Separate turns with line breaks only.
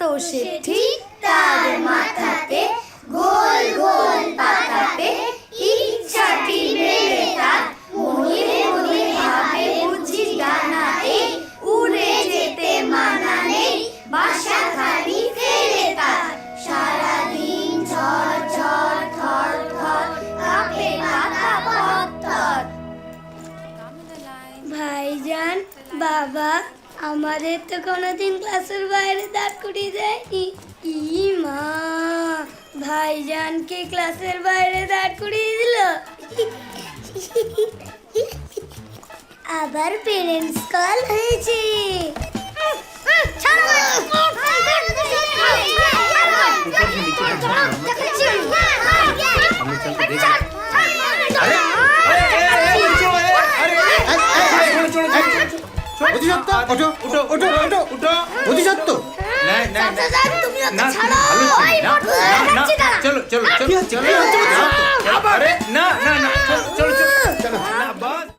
তো সে ঠিক তার মাথাতে গোল গোল পাতাতে ইচ্ছাটি মেলে তার মনে মনে ভাবে বুঝি উড়ে যেতে মানা নেই বাসা খালি ফেলে তার। সারাদিন ঝড় ঝড় থর থর কাঁপে পাতা পত্তর
ভাইজান বাবা আমাদের তো কোনোদিন ক্লাসের বাইরে দাঁড় করিয়ে দেয়নি। ই মা ভাইজানকে ক্লাসের বাইরে দাঁড় করিয়ে দিল? আবার পেরেন্টস কল হয়েছে।
অধিসত্ত্ব ওঠো ওঠো ওঠো ওঠো
ওঠো।
অধিসত্ত্ব
না না না।
তুমি ছাড়ো। দাঁড়া।
চলো চলো চলো